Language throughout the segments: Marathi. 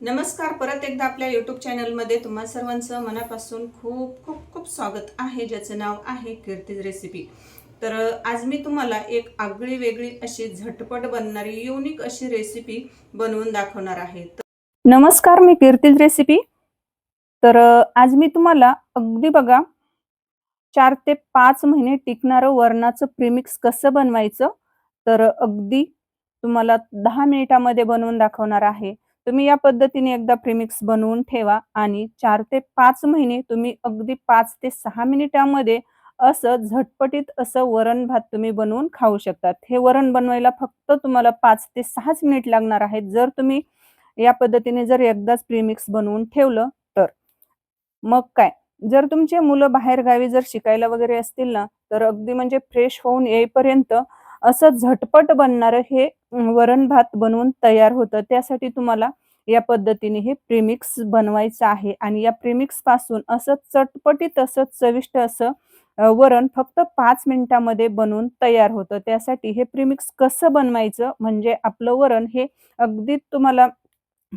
नमस्कार परत एकदा आपल्या यूट्यूब चॅनलमध्ये तुम्हा सर्वांचं मनापासून खूप खूप खूप स्वागत आहे ज्याचं नाव आहे कीर्तीज रेसिपी तर आज मी तुम्हाला एक आगळी वेगळी अशी झटपट बनणारी युनिक अशी रेसिपी बनवून दाखवणार आहे. नमस्कार मी कीर्तीज रेसिपी तर आज मी तुम्हाला अगदी बघा चार ते पाच महिने टिकणारं वरणाचं प्रीमिक्स कसं बनवायचं तर अगदी तुम्हाला दहा मिनिटामध्ये बनवून दाखवणार आहे. तुम्ही या पद्धतीने एकदा प्रिमिक्स बनवून ठेवा आणि चार ते पाच महिने तुम्ही अगदी पाच ते सहा मिनिटामध्ये असं झटपटीत असं वरण भात तुम्ही बनवून खाऊ शकतात हे वरण बनवायला फक्त तुम्हाला पाच ते सहाच मिनिट लागणार आहेत. जर तुम्ही या पद्धतीने जर एकदाच प्रीमिक्स बनवून ठेवलं तर. मग काय? जर तुमचे मुलं बाहेर गावी जर शिकायला वगैरे असतील ना तर अगदी म्हणजे फ्रेश होऊन येईपर्यंत असं झटपट बनणारं हे वरण भात बनवून तयार होतं. त्यासाठी तुम्हाला या पद्धतीने हे प्रिमिक्स बनवायचं आहे. आणि या प्रिमिक्सपासून असं चटपटीत असं चविष्ट असं वरण फक्त पाच मिनिटामध्ये बनवून तयार होतं. त्यासाठी हे प्रिमिक्स कसं बनवायचं? म्हणजे आपलं वरण हे अगदी तुम्हाला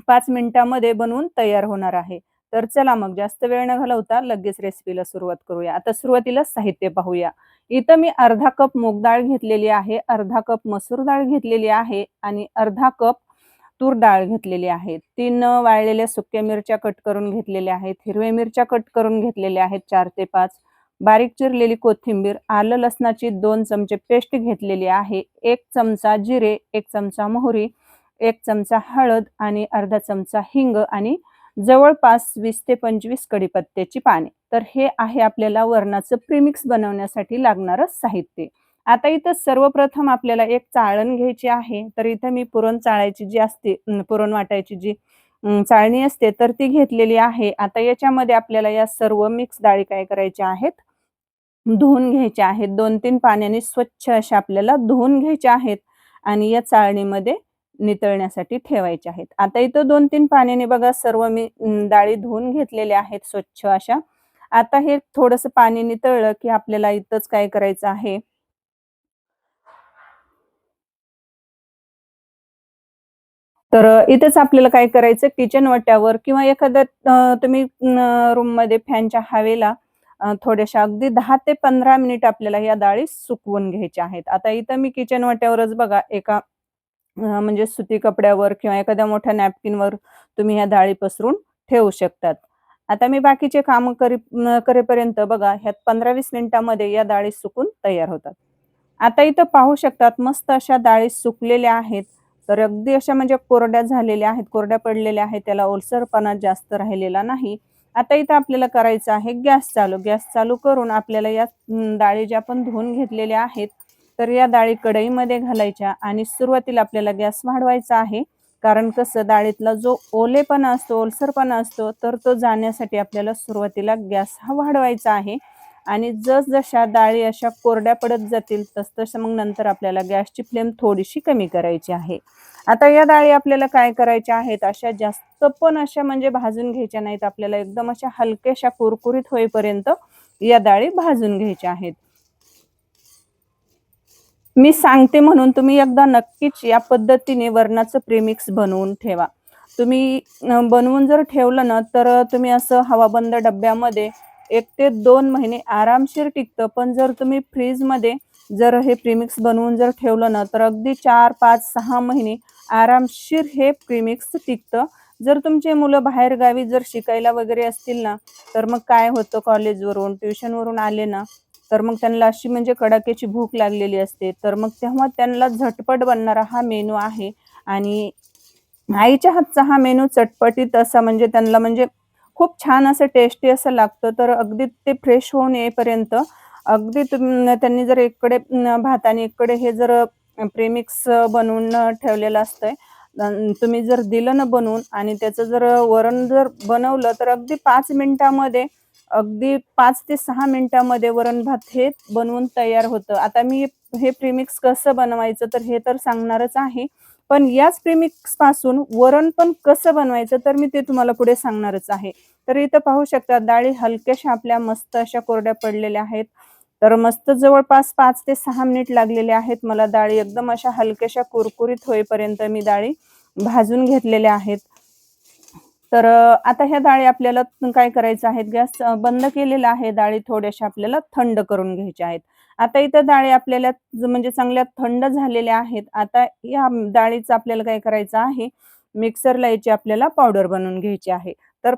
पाच मिनिटामध्ये बनवून तयार होणार आहे. तर चला मग जास्त वेळ न घालवता लगेच रेसिपीला सुरुवात करूया. आता सुरुवातीला साहित्य पाहूया. इथं मी अर्धा कप मूग डाळ घेतलेली आहे अर्धा कप मसूर डाळ घेतलेली आहे आणि अर्धा कप तूर डाळ घेतलेली आहे तीन वाळलेल्या सुक्या मिरच्या कट करून घेतलेल्या आहेत. हिरव्या मिरच्या कट करून घेतलेल्या आहेत चार ते पाच. बारीक चिरलेली कोथिंबीर आलं लसणाची दोन चमचे पेस्ट घेतलेली आहे. एक चमचा जिरे एक चमचा मोहरी एक चमचा हळद आणि अर्धा चमचा हिंग आणि जवळपास वीस ते पंचवीस कडीपत्त्याची पाने. तर हे आहे आपल्याला वरणाचं प्रीमिक्स बनवण्यासाठी लागणारं साहित्य. आता इथं सर्वप्रथम आपल्याला एक चाळण घ्यायची आहे. तर इथं मी पुरण चाळायची जी असते पुरण वाटायची जी चाळणी असते तर ती घेतलेली आहे. आता याच्यामध्ये आपल्याला या सर्व मिक्स डाळी काय करायच्या आहेत? धुवून घ्यायच्या आहेत. दोन तीन पाण्याने स्वच्छ अशा आपल्याला धुवून घ्यायच्या आहेत आणि या चाळणीमध्ये नितळण्यासाठी ठेवायचे आहेत. आता इथं दोन तीन पाण्याने बघा सर्व मी डाळी धुवून घेतलेल्या आहेत स्वच्छ अशा. आता हे थोडस पाणी नितळलं की आपल्याला इथंच काय करायचं आहे? तर इथेच आपल्याला काय करायचं? किचन वट्यावर किंवा एखाद्या तुम्ही रूममध्ये फॅनच्या हवेला थोड्याशा अगदी दहा ते पंधरा मिनिट आपल्याला या डाळी सुकवून घ्यायच्या आहेत. आता इथं मी किचन वाट्यावरच बघा एका म्हणजे सुती कपड्यावर किंवा एखाद्या मोठ्या नॅपकिनवर तुम्ही ह्या डाळी पसरून ठेवू शकतात. आता मी बाकीचे काम करी करेपर्यंत बघा ह्यात पंधरा वीस मिनिटामध्ये या डाळी सुकून तयार होतात. आता इथं पाहू शकतात मस्त अशा डाळी सुकलेल्या आहेत. तर अगदी अशा म्हणजे कोरड्या झालेल्या आहेत कोरड्या पडलेल्या आहेत त्याला ओलसरपणा जास्त राहिलेला नाही. आता इथं आपल्याला करायचं आहे गॅस चालू. गॅस चालू करून आपल्याला या डाळी ज्या आपण धुवून घेतलेल्या आहेत तर या डाळी कढईमध्ये घालायच्या आणि सुरुवातीला आपल्याला गॅस वाढवायचा आहे. कारण कसं डाळीतला जो ओलेपणा असतो ओलसरपणा असतो तर तो जाण्यासाठी आपल्याला सुरुवातीला गॅस हा वाढवायचा आहे. आणि जसजशा डाळी अशा कोरड्या पडत जातील तसतसं मग नंतर आपल्याला गॅसची फ्लेम थोडीशी कमी करायची आहे. आता या डाळी आपल्याला काय करायच्या आहेत? अशा जास्त पण अशा म्हणजे भाजून घ्यायच्या नाहीत. आपल्याला एकदम अशा हलक्याशा कुरकुरीत होईपर्यंत या डाळी भाजून घ्यायच्या आहेत. मी सांगते म्हणून तुम्ही एकदा नक्कीच या पद्धतीने वरणाचं प्रेमिक्स बनवून ठेवा. तुम्ही बनवून जर ठेवलं ना तर तुम्ही असं हवाबंद डब्यामध्ये एक ते दोन महिने आरामशीर टिकतं. पण जर तुम्ही फ्रीजमध्ये जर हे प्रीमिक्स बनवून जर ठेवलं ना तर अगदी चार पाच सहा महिने आरामशीर हे प्रीमिक्स टिकतं. जर तुमचे मुलं बाहेर गावी जर शिकायला वगैरे असतील ना तर मग काय होतं कॉलेजवरून ट्युशनवरून आले ना तर मग त्यांना अशी म्हणजे कडाक्याची भूक लागलेली असते. तर मग तेव्हा त्यांना झटपट बनणारा हा मेनू आहे. आणि आईच्या हातचा हा मेनू चटपटीत असा म्हणजे त्यांना म्हणजे खूप छान असं टेस्टी असं लागतं. तर अगदी ते फ्रेश होऊन येईपर्यंत अगदी तुम त्यांनी जर इकडे भात आणि इकडे हे जर प्रेमिक्स बनवून ठेवलेलं असतंय तुम्ही जर दिलं ना बनवून आणि त्याचं जर वरण जर बनवलं तर अगदी पाच मिनिटामध्ये अगदी पाच ते सहा मिनिटामध्ये वरण भात हे बनवून तयार होतं. आता मी हे प्रीमिक्स कसं बनवायचं तर हे तर सांगणारच आहे. पण याच प्रीमिक्सपासून वरण पण कसं बनवायचं तर मी ते तुम्हाला पुढे सांगणारच आहे. तर इथं पाहू शकता डाळी हलक्याशा आपल्या मस्त अशा कोरड्या पडलेल्या आहेत. तर मस्त जवळपास पाच ते सहा मिनिट लागलेले आहेत. मला डाळी एकदम अशा हलक्याशा कुरकुरीत होईपर्यंत मी डाळी भाजून घेतलेल्या आहेत. तर आता ह्या डाळी आपल्याला काय करायचं आहेत? गॅस बंद केलेला आहे. डाळी थोड्याशा आपल्याला थंड करून घ्यायच्या आहेत. आता इथं डाळी आपल्याला म्हणजे चांगल्या थंड झालेल्या आहेत. आता या डाळीचं आपल्याला काय करायचं आहे? मिक्सरला याची आपल्याला पावडर बनवून घ्यायची आहे. तर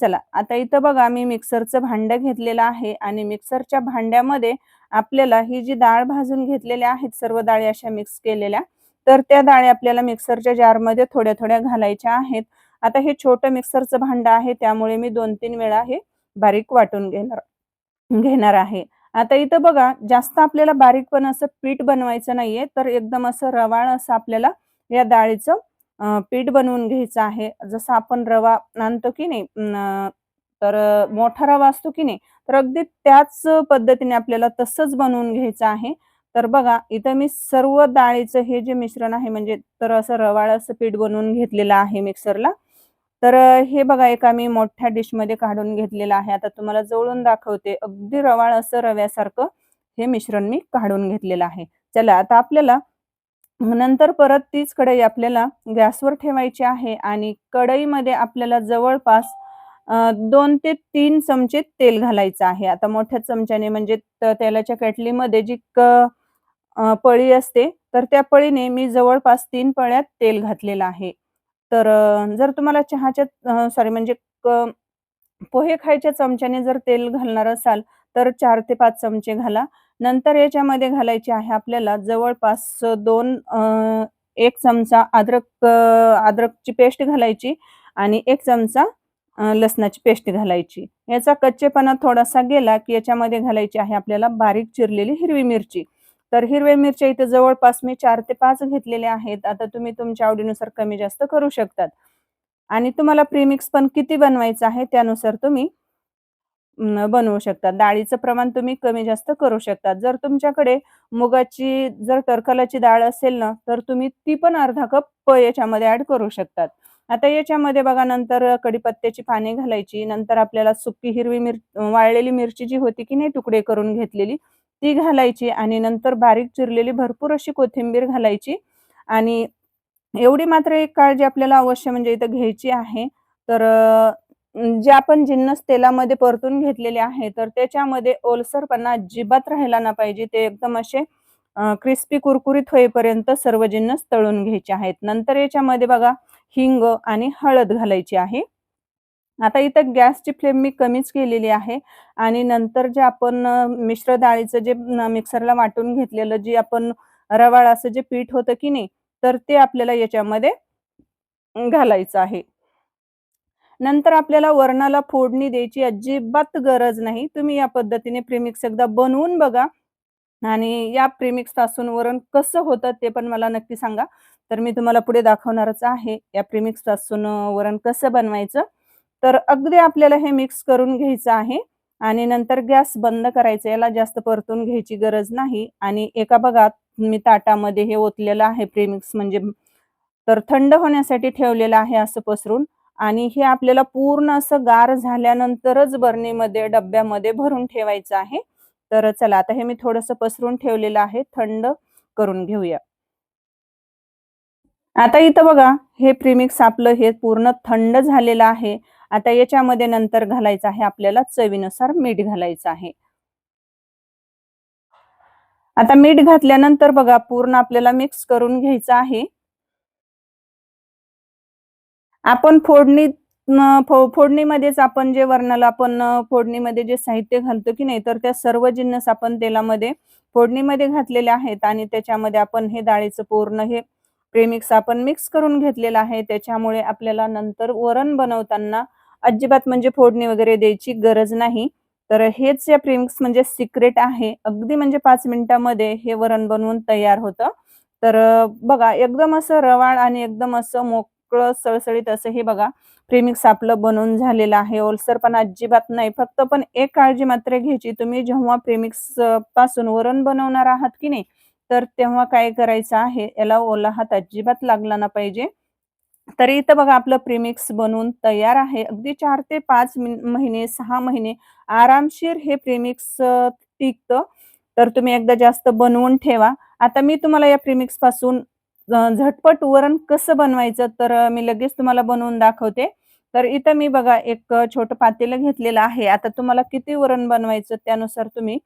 चला. आता इथं बघा मी मिक्सरचं भांडं घेतलेलं आहे आणि मिक्सरच्या भांड्यामध्ये आपल्याला ही जी डाळ भाजून घेतलेल्या आहेत सर्व डाळी अशा मिक्स केलेल्या तर त्या डाळी आपल्याला मिक्सरच्या जारमध्ये थोड्या थोड्या घालायच्या आहेत. आता हे छोटं मिक्सरचं भांडं आहे त्यामुळे मी दोन तीन वेळा हे बारीक वाटून घेणार घेणार आहे. आता इथं बघा जास्त आपल्याला बारीक पण असं पीठ बनवायचं नाहीये तर एकदम असं रवाळ असं आपल्याला या डाळीचं पीठ बनवून घ्यायचं आहे. जसं आपण रवा आणतो की नाही तर मोठा रवा असतो की नाही तर अगदी त्याच पद्धतीने आपल्याला तसंच बनवून घ्यायचं आहे. तर बघा इथं मी सर्व डाळीचं हे जे मिश्रण आहे म्हणजे तर असं रवाळ असं पीठ बनवून घेतलेलं आहे मिक्सरला तर हे बघा एका मी मोठ्या डिशमध्ये काढून घेतलेलं आहे. आता तुम्हाला जवळून दाखवते. अगदी रवाळ असं रव्यासारखं हे मिश्रण मी काढून घेतलेलं आहे. चला आता आपल्याला नंतर परत तीच कढई आपल्याला गॅसवर ठेवायची आहे आणि कढईमध्ये आपल्याला जवळपास दोन ते तीन चमचे तेल घालायचं आहे. आता मोठ्या चमच्याने म्हणजे त- तेलाच्या कॅटलीमध्ये जी क पळी असते तर त्या पळीने मी जवळपास तीन पळ्यात तेल घातलेलं आहे. तर जर तुम्हाला चहाच्या सॉरी म्हणजे पोहे खायच्या चमच्याने जर तेल घालणार असाल तर चार ते पाच चमचे घाला. नंतर याच्यामध्ये घालायचे आहे आपल्याला जवळपास दोन एक चमचा अद्रक अद्रकची पेस्ट घालायची आणि एक चमचा लसणाची पेस्ट घालायची. याचा कच्चेपणा थोडासा गेला की याच्यामध्ये घालायची आहे आपल्याला बारीक चिरलेली हिरवी मिरची. तर हिरव्या मिरच्या इथे जवळपास मी चार ते पाच घेतलेल्या आहेत. आता तुम्ही तुमच्या आवडीनुसार कमी जास्त करू शकतात. आणि तुम्हाला प्रीमिक्स पण किती बनवायचं आहे त्यानुसार तुम्ही बनवू शकता. डाळीचं प्रमाण तुम्ही कमी जास्त करू शकता. जर तुमच्याकडे मुगाची जर टरकलाची डाळ असेल ना तर तुम्ही ती पण अर्धा कप याच्यामध्ये ऍड करू शकतात. आता याच्यामध्ये बघा नंतर कडीपत्त्याची पाने घालायची. नंतर आपल्याला सुकी हिरवी मिर वाळलेली मिरची जी होती की नाही तुकडे करून घेतलेली ती घालायची आणि नंतर बारीक चिरलेली भरपूर अशी कोथिंबीर घालायची. आणि एवढी मात्र एक काळजी आपल्याला अवश्य म्हणजे इथं घ्यायची आहे. तर जे आपण जिन्नस तेलामध्ये परतून घेतलेले आहे तर त्याच्यामध्ये ओलसरपणा अजिबात राहिला ना पाहिजे. ते एकदम असे क्रिस्पी कुरकुरीत होईपर्यंत सर्व जिन्नस तळून घ्यायचे आहेत. नंतर याच्यामध्ये बघा हिंग आणि हळद घालायची आहे. आता इथं गॅसची फ्लेम मी कमीच केलेली आहे आणि नंतर जे आपण मिश्र डाळीचं जे मिक्सरला वाटून घेतलेलं जे आपण रवाळ असं जे पीठ होतं की नाही तर ते आपल्याला याच्यामध्ये घालायचं आहे. नंतर आपल्याला वरणाला फोडणी द्यायची अजिबात गरज नाही. तुम्ही या पद्धतीने प्रीमिक्स एकदा बनवून बघा आणि या प्रीमिक्सपासून वरण कसं होतं ते पण मला नक्की सांगा. तर मी तुम्हाला पुढे दाखवणारच आहे. या प्रीमिक्सपासून वरण कसं बनवायचं तर अगदी आपल्याला हे मिक्स करून घ्यायचं आहे. आणि नंतर गॅस बंद करायचा याला जास्त परतून घ्यायची गरज नाही. आणि एका बघा मी ताटामध्ये हे ओतलेलं आहे प्रीमिक्स म्हणजे तर थंड होण्यासाठी ठेवलेलं आहे असं पसरून. आणि हे आपल्याला पूर्ण असं गार झाल्यानंतरच बरणीमध्ये डब्यामध्ये भरून ठेवायचं आहे. तर चला आता हे मी थोडंसं पसरून ठेवलेलं आहे. थंड करून घेऊया. आता इथं बघा हे प्रीमिक्स आपलं हे पूर्ण थंड झालेलं आहे. आता याच्यामध्ये नंतर घालायचं आहे आपल्याला चवीनुसार मीठ घालायचं आहे. आता मीठ घातल्यानंतर बघा पूर्ण आपल्याला मिक्स करून घ्यायचं आहे. आपण फोडणी फोडणीमध्येच आपण जे वरणाला आपण फोडणीमध्ये जे साहित्य घालतो की नाही तर त्या सर्व जिन्नस आपण तेलामध्ये फोडणीमध्ये घातलेले आहेत आणि त्याच्यामध्ये आपण हे डाळीचं पूर्ण हे प्रेमिक्स आपण मिक्स करून घेतलेला आहे. त्याच्यामुळे आपल्याला नंतर वरण बनवताना अजिबात म्हणजे फोडणी वगैरे द्यायची गरज नाही. तर हेच या प्रेमिक्स म्हणजे सिक्रेट आहे. अगदी म्हणजे पाच मिनिटामध्ये हे वरण बनवून तयार होतं. तर बघा एकदम असं रवाळ आणि एकदम असं मोकळं सळसळीत असं हे बघा प्रेमिक्स आपलं बनवून झालेलं आहे. ओलसर पण अजिबात नाही. फक्त पण एक काळजी मात्र घ्यायची. तुम्ही जेव्हा प्रेमिक्सपासून वरण बनवणार आहात की नाही तर तेव्हा काय करायचं आहे? याला ओला हात अजिबात लागला ना पाहिजे. तरी इथं बघा आपलं प्रीमिक्स बनवून तयार आहे. अगदी चार ते पाच महिने सहा महिने आरामशीर हे प्रीमिक्स टिकतं. तर तुम्ही एकदा जास्त बनवून ठेवा. आता मी तुम्हाला या प्रीमिक्सपासून झटपट वरण कसं बनवायचं तर मी लगेच तुम्हाला बनवून दाखवते. तर इथं मी बघा एक छोटं पातेलं घेतलेलं आहे. आता तुम्हाला किती वरण बनवायचं त्यानुसार तुम्ही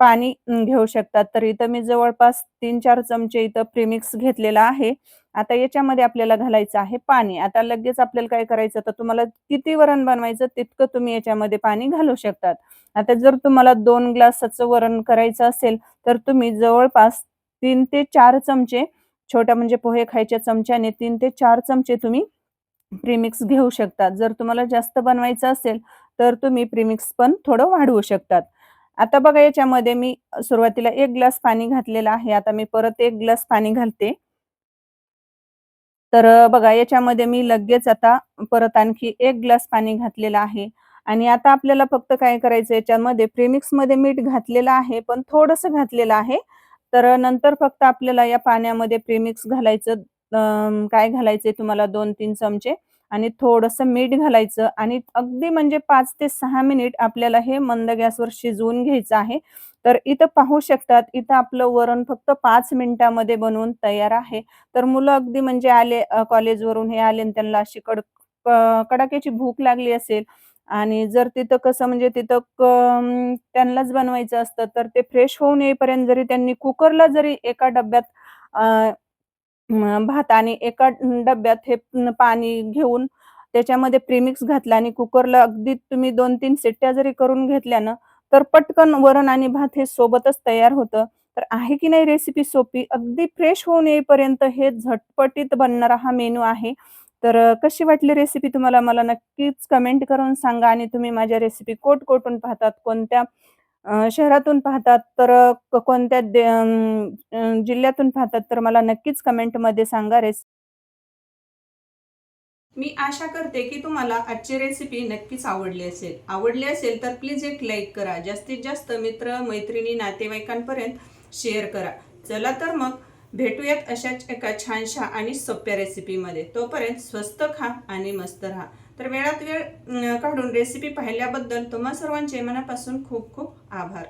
पाणी घेऊ शकतात. तर इथं मी जवळपास तीन चार चमचे इथं प्रीमिक्स घेतलेला आहे. आता याच्यामध्ये आपल्याला घालायचं आहे पाणी. आता लगेच आपल्याला काय करायचं? तर तुम्हाला किती वरण बनवायचं तितकं तुम्ही याच्यामध्ये पाणी घालू शकतात. आता जर तुम्हाला दोन ग्लासाचं वरण करायचं असेल तर तुम्ही जवळपास तीन ते चार चमचे छोट्या म्हणजे पोहे खायच्या चमच्याने तीन ते चार चमचे तुम्ही प्रीमिक्स घेऊ शकतात जर तुम्हाला जास्त बनवायचं असेल तर तुम्ही प्रीमिक्स पण थोडं वाढवू शकतात. आता बघा याच्यामध्ये मी सुरुवातीला एक ग्लास पाणी घातलेलं आहे. आता मी परत एक ग्लास पाणी घालते. तर बघा याच्यामध्ये मी लगेच आता परत आणखी एक ग्लास पाणी घातलेलं आहे. आणि आता आपल्याला फक्त काय करायचं याच्यामध्ये प्रेमिक्समध्ये मीठ घातलेलं आहे पण थोडस घातलेलं आहे. तर नंतर फक्त आपल्याला या पाण्यामध्ये प्रेमिक्स घालायचं काय घालायचंय तुम्हाला दोन तीन चमचे? आणि थोडंसं मीठ घालायचं आणि अगदी म्हणजे पाच ते सहा मिनिट आपल्याला हे मंद गॅसवर शिजवून घ्यायचं आहे. तर इथं पाहू शकतात इथं आपलं वरण फक्त पाच मिनिटामध्ये बनवून तयार आहे. तर मुलं अगदी म्हणजे आले कॉलेजवरून हे आले आणि त्यांना अशी कड कडाक्याची भूक लागली असेल आणि जर तिथं कसं म्हणजे तिथं क त्यांनाच बनवायचं असतं तर ते फ्रेश होऊन येईपर्यंत जरी त्यांनी कुकरला जरी एका डब्यात भाताने भात आणि एका डब्यात हे पाणी घेऊन त्याच्यामध्ये प्रीमिक्स घातला आणि कुकरला अगदी तुम्ही दोन तीन सिट्ट्या जरी करून घेतल्या ना, तर पटकन वरण आणि भात हे सोबतच तयार होतं. तर आहे की नाही रेसिपी सोपी? अगदी फ्रेश होऊन येईपर्यंत हे झटपटीत बनणारा हा मेनू आहे. तर कशी वाटली रेसिपी तुम्हाला मला नक्कीच कमेंट करून सांगा आणि तुम्ही माझ्या रेसिपी कोट कोटून पाहतात, कोणत्या शहरातून पाहतात, तर कोणत्या दे जिल्ह्यातून पाहतात, तर मला नक्कीच कमेंटमध्ये सांगा रेस. मी आशा करते की तुम्हाला आजची रेसिपी नक्कीच आवडली असेल. आवडली असेल तर प्लीज एक लाईक करा. जास्तीत जास्त मित्र मैत्रिणी नातेवाईकांपर्यंत शेअर करा. चला तर मग भेटूयात अशाच एका छानशा आणि सोप्या रेसिपीमध्ये. तोपर्यंत स्वस्त खा आणि मस्त राहा. तर वेळात वेळ काढून रेसिपी पाहिल्याबद्दल तुम्हा सर्वांचे मनापासून खूप खूप आभार.